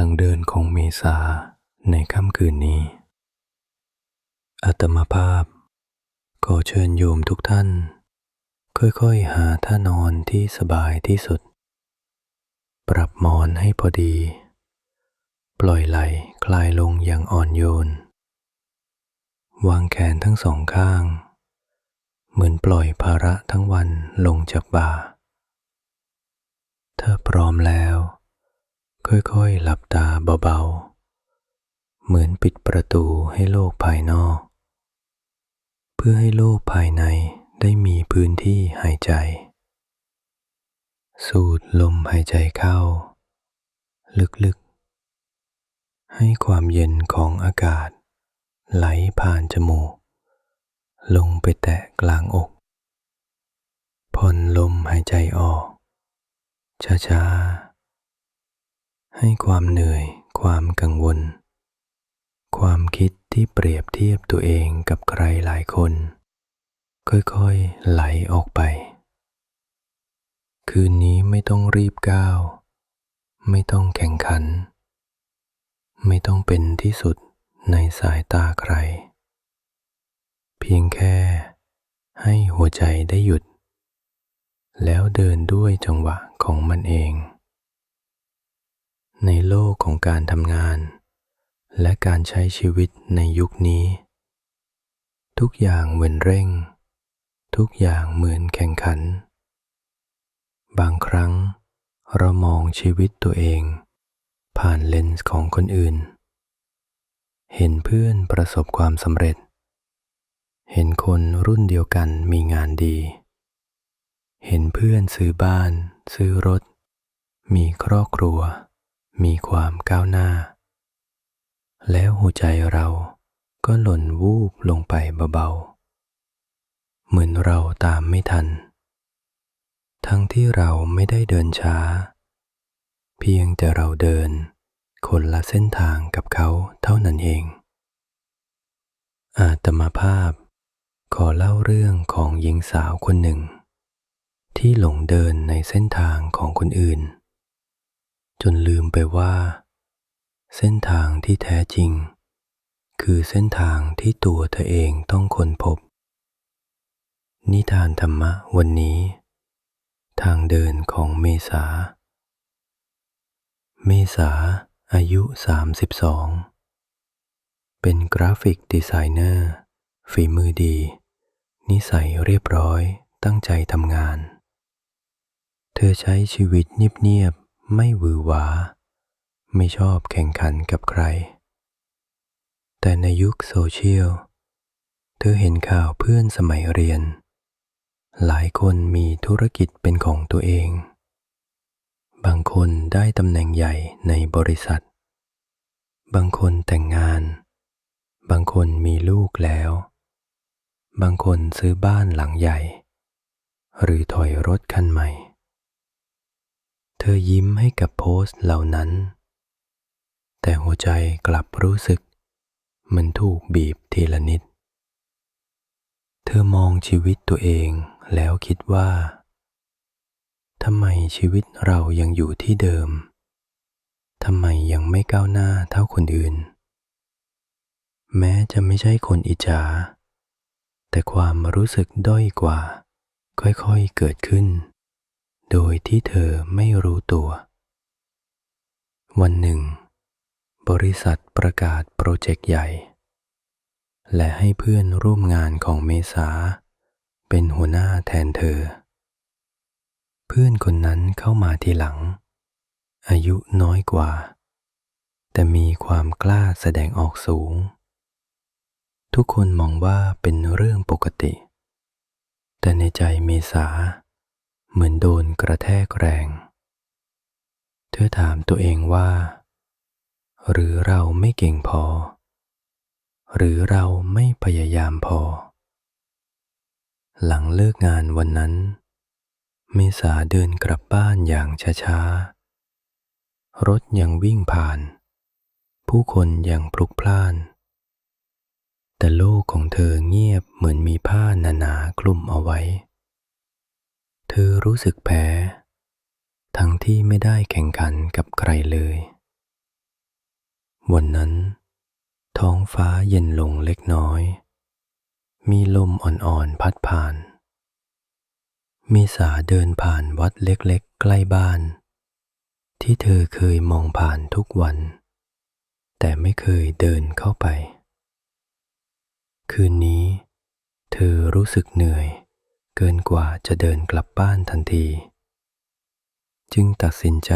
างเดินของเมษาในค่ำคืนนี้ อัตมาภาพ ขอเชิญโยมทุกท่าน ค่อยๆหาท่านอนที่สบายที่สุด ปรับหมอนให้พอดี ปล่อยไหลคลายลงอย่างอ่อนโยน วางแขนทั้งสองข้าง เหมือนปล่อยภาระทั้งวันลงจากบ่า ถ้าพร้อมแล้ว ค่อยๆ หลับตาเบาๆ เหมือนปิดประตูให้โลกภายนอก เพื่อให้โลกภายในได้มีพื้นที่หายใจ สูดลมหายใจเข้า ลึกๆ ให้ความเย็นของอากาศ ไหลผ่านจมูก ลงไปแตะกลางอก ผ่อนลมหายใจออก ช้าๆ ให้ความเหนื่อย ความกังวล ความคิดที่เปรียบเทียบตัวเองกับใครหลายคน ค่อยๆไหลออกไป คืนนี้ไม่ต้องรีบก้าว ไม่ต้องแข่งขัน ไม่ต้องเป็นที่สุดในสายตาใคร เพียงแค่ให้หัวใจได้หยุด แล้วเดินด้วยจังหวะของมันเอง ในโลกของการทำงาน และการใช้ชีวิตในยุคนี้ ทุกอย่างเหมือนเร่ง ทุกอย่างเหมือนแข่งขัน บางครั้งเรามองชีวิตตัวเอง ผ่านเลนส์ของคนอื่น เห็นเพื่อนประสบความสำเร็จ เห็นคนรุ่นเดียวกันมีงานดี เห็นเพื่อนซื้อบ้าน ซื้อรถ มีครอบครัว มีความก้าวหน้า แล้วหัวใจเราก็หล่นวูบลงไปเบาๆ เหมือนเราตามไม่ทัน ทั้งที่เราไม่ได้เดินช้า เพียงแต่เราเดินคนละเส้นทางกับเขาเท่านั้นเอง อาตมาภาพ ขอเล่าเรื่องของหญิงสาวคนหนึ่ง ที่หลงเดินในเส้นทางของคนอื่น จนลืมไปว่า เส้นทางที่แท้จริง คือเส้นทางที่ตัวเธอเองต้องค้นพบ นิทานธรรมะวันนี้ ทางเดินของเมษา เมษาอายุ 32 เป็นกราฟิกดีไซเนอร์ ฝีมือดี นิสัยเรียบร้อยตั้งใจทำงาน เธอใช้ชีวิตเงียบๆ ไม่หวือหวา ไม่ชอบแข่งขันกับใคร แต่ในยุคโซเชียล เธอเห็นข่าวเพื่อนสมัยเรียน หลายคนมีธุรกิจเป็นของตัวเอง บางคนได้ตำแหน่งใหญ่ในบริษัท บางคนแต่งงาน บางคนมีลูกแล้ว บางคนซื้อบ้านหลังใหญ่ หรือถอยรถคันใหม่ เธอยิ้มให้กับโพสต์เหล่านั้น แต่หัวใจกลับรู้สึก มันถูกบีบทีละนิด เธอมองชีวิตตัวเองแล้วคิดว่าทำไมชีวิตเรายังอยู่ที่เดิมทำไมยังไม่ก้าวหน้าเท่าคนอื่น แม้จะไม่ใช่คนอิจฉาแต่ความรู้สึกด้อยกว่า ค่อยๆเกิดขึ้น โดยที่เธอไม่รู้ตัว วันหนึ่ง บริษัทประกาศโปรเจกต์ใหญ่ และให้เพื่อนร่วมงานของเมษา เป็นหัวหน้าแทนเธอ เพื่อนคนนั้นเข้ามาทีหลัง อายุน้อยกว่า แต่มีความกล้าแสดงออกสูง ทุกคนมองว่าเป็นเรื่องปกติ แต่ในใจเมษา เหมือนโดนกระแทกแรง เธอถามตัวเองว่า หรือเราไม่เก่งพอ หรือเราไม่พยายามพอ หลังเลิกงานวันนั้น เมษาเดินกลับบ้านอย่างช้าๆ รถยังวิ่งผ่าน ผู้คนยังพลุกพล่าน แต่โลกของเธอเงียบเหมือนมีผ้าหนาๆคลุมเอาไว้ เธอรู้สึกแพ้ ทั้งที่ไม่ได้แข่งขันกับใครเลย วันนั้น ท้องฟ้าเย็นลงเล็กน้อย มีลมอ่อนๆพัดผ่าน มีสาเดินผ่านวัดเล็กๆ ใกล้บ้าน ที่เธอเคยมองผ่านทุกวัน แต่ไม่เคยเดินเข้าไป คืนนี้ เธอรู้สึกเหนื่อย เกินกว่าจะเดินกลับบ้านทันที จึงตัดสินใจ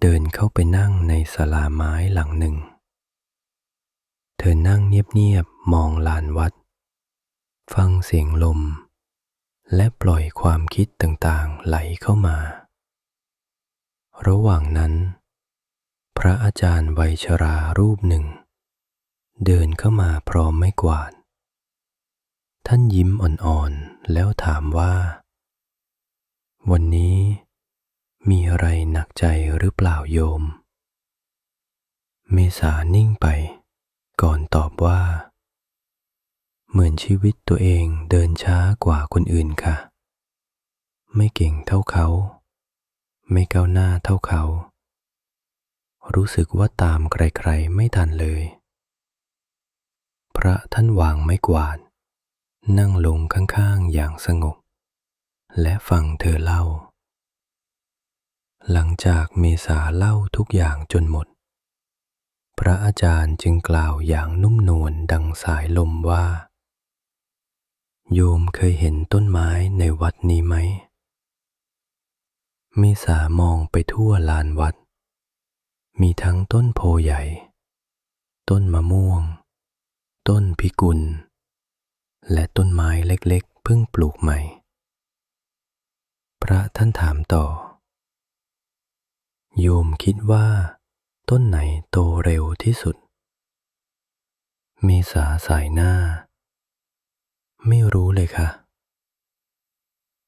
เดินเข้าไปนั่งในศาลาไม้หลังหนึ่ง เธอนั่งเงียบๆมองลานวัด ฟังเสียงลม และปล่อยความคิดต่างๆไหลเข้ามา ระหว่างนั้น พระอาจารย์วัยชรารูปหนึ่ง เดินเข้ามาพร้อมไม้กวาด ท่านยิ้มอ่อนๆ แล้วถามว่า วันนี้มีอะไรหนักใจหรือเปล่าโยม เมษานิ่งไป ก่อนตอบว่า เหมือนชีวิตตัวเองเดินช้ากว่าคนอื่นค่ะ ไม่เก่งเท่าเขา ไม่ก้าวหน้าเท่าเขา รู้สึกว่าตามใครๆไม่ทันเลย พระท่านวางไม้กวาด นั่งลงข้างๆอย่างสงบ และฟังเธอเล่า หลังจากเมษาเล่าทุกอย่างจนหมด พระอาจารย์จึงกล่าวอย่างนุ่มนวลดังสายลมว่า โยมเคยเห็นต้นไม้ในวัดนี้ไหมเมษามองไปทั่วลานวัด มีทั้งต้นโพใหญ่ ต้นมะม่วง ต้นพิกุล และต้นไม้เล็กๆเพิ่งปลูกใหม่ พระท่านถามต่อ โยมคิดว่า ต้นไหนโตเร็วที่สุด เมษาสายหน้า ไม่รู้เลยค่ะ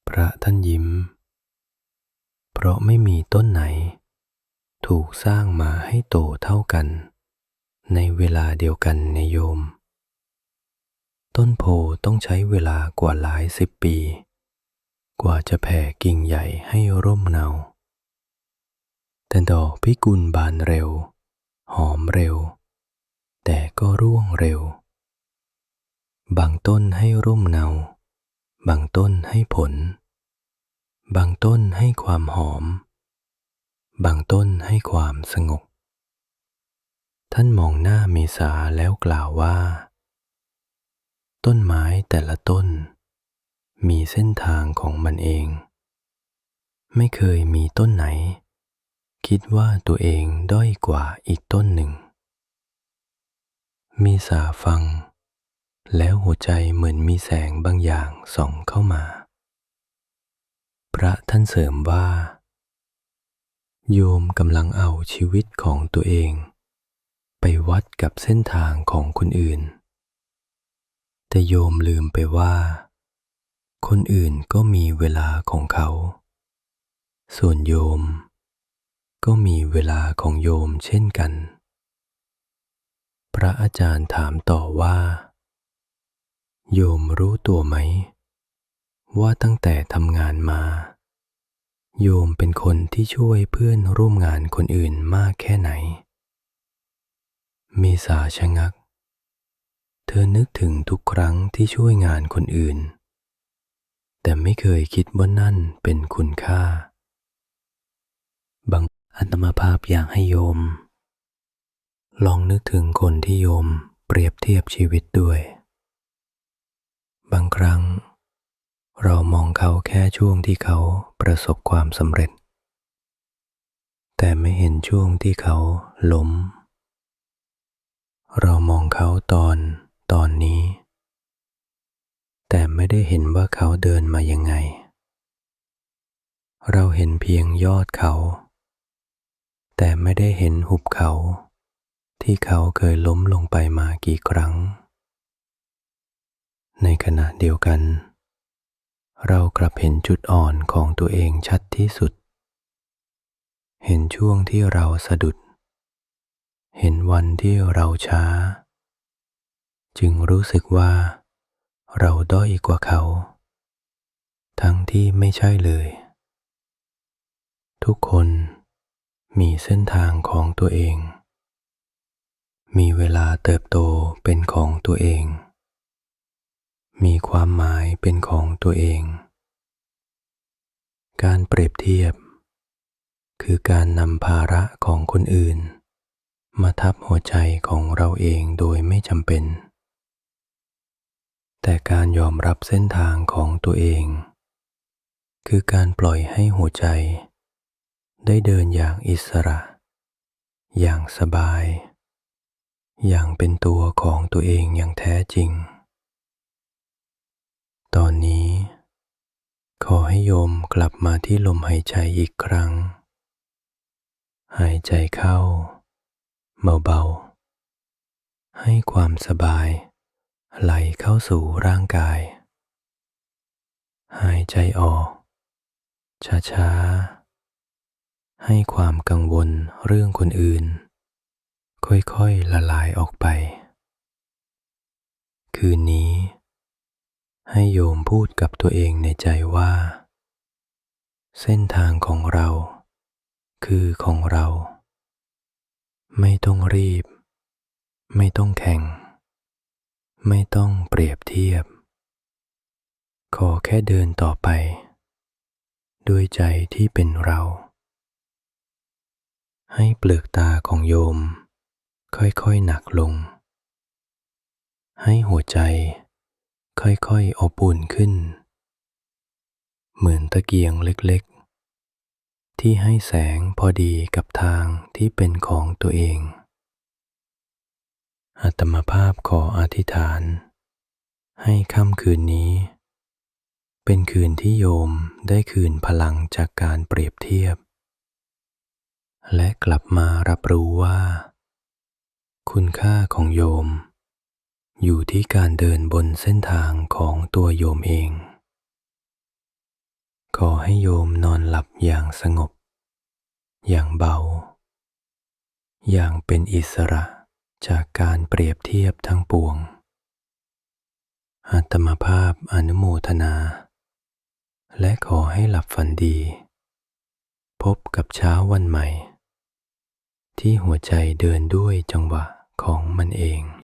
พระท่านยิ้ม เพราะไม่มีต้นไหน ถูกสร้างมาให้โตเท่ากัน ในเวลาเดียวกันในโยม ต้นโพต้องใช้เวลากว่าหลายสิบปี กว่าจะแผ่กิ่งใหญ่ให้ร่มเนาแต่ดอกพิกุลบานเร็ว หอมเร็ว แต่ก็ร่วงเร็ว บางต้นให้ร่มเนาบางต้นให้ผล บางต้นให้ความหอม บางต้นให้ความสงบท่านมองหน้าเมษาแล้วกล่าวว่า ต้นไม้แต่ละต้น มีเส้นทางของมันเอง ไม่เคยมีต้นไหน คิดว่าตัวเองด้อยกว่าอีกต้นหนึ่ง มีสาฟัง แล้วหัวใจเหมือนมีแสงบางอย่างส่องเข้ามา พระท่านเสริมว่า โยมกำลังเอาชีวิตของตัวเอง ไปวัดกับเส้นทางของคนอื่น แต่โยมลืมไปว่า คนอื่นก็มีเวลาของเขา ส่วนโยม ก็มีเวลาของโยมเช่นกัน พระอาจารย์ถามต่อว่า โยมรู้ตัวไหม ว่าตั้งแต่ทำงานมา โยมเป็นคนที่ช่วยเพื่อนร่วมงานคนอื่นมากแค่ไหน มีสาชะงัก อนึกถึงทุกครั้งที่ช่วยงานคนอื่น แต่ไม่เคยคิดว่านั่นเป็นคุณค่า บางอัตมาภาพอยากให้โยม ลองนึกถึงคนที่โยมเปรียบเทียบชีวิตด้วย บางครั้ง เรามองเขาแค่ช่วงที่เขาประสบความสำเร็จ แต่ไม่เห็นช่วงที่เขาล้มเรามองเขาตอน ตอนนี้ แต่ไม่ได้เห็นว่าเขาเดินมายังไง เราเห็นเพียงยอดเขา แต่ไม่ได้เห็นหุบเขา ที่เขาเคยล้มลงไปมากี่ครั้ง ในขณะเดียวกัน เรากลับเห็นจุดอ่อนของตัวเองชัดที่สุด เห็นช่วงที่เราสะดุด เห็นวันที่เราช้า จึงรู้สึกว่าเราด้อยกว่าเขา ทั้งที่ไม่ใช่เลย ทุกคนมีเส้นทางของตัวเอง มีเวลาเติบโตเป็นของตัวเอง มีความหมายเป็นของตัวเอง การเปรียบเทียบ คือการนำภาระของคนอื่น มาทับหัวใจของเราเองโดยไม่จำเป็น แต่การยอมรับเส้นทางของตัวเอง คือการปล่อยให้หัวใจ ได้เดินอย่างอิสระ อย่างสบาย อย่างเป็นตัวของตัวเองอย่างแท้จริง ตอนนี้ ขอให้โยมกลับมาที่ลมหายใจอีกครั้ง หายใจเข้า เบาๆ ให้ความสบาย ไหลเข้าสู่ร่างกาย หายใจออก ช้าๆ ให้ความกังวลเรื่องคนอื่น ค่อยๆ ละลายออกไป คืนนี้ ให้โยมพูดกับตัวเองในใจว่า เส้นทางของเรา คือของเรา ไม่ต้องรีบ ไม่ต้องแข่ง ไม่ต้องเปรียบเทียบ ขอแค่เดินต่อไป ด้วยใจที่เป็นเรา ให้เปลือกตาของโยม ค่อยๆหนักลง ให้หัวใจ ค่อยๆอบอุ่นขึ้น เหมือนตะเกียงเล็กๆ ที่ให้แสงพอดีกับทางที่เป็นของตัวเอง อัตมภาพขออธิษฐาน ให้ค่ำคืนนี้ เป็นคืนที่โยมได้คืนพลังจากการเปรียบเทียบ และกลับมารับรู้ว่า คุณค่าของโยม อยู่ที่การเดินบนเส้นทางของตัวโยมเอง ขอให้โยมนอนหลับอย่างสงบ อย่างเบา อย่างเป็นอิสระ จากการเปรียบเทียบทั้งปวง อัตมภาพอนุโมทนา และขอให้หลับฝันดี พบกับเช้าวันใหม่ ที่หัวใจเดินด้วยจังหวะของมันเอง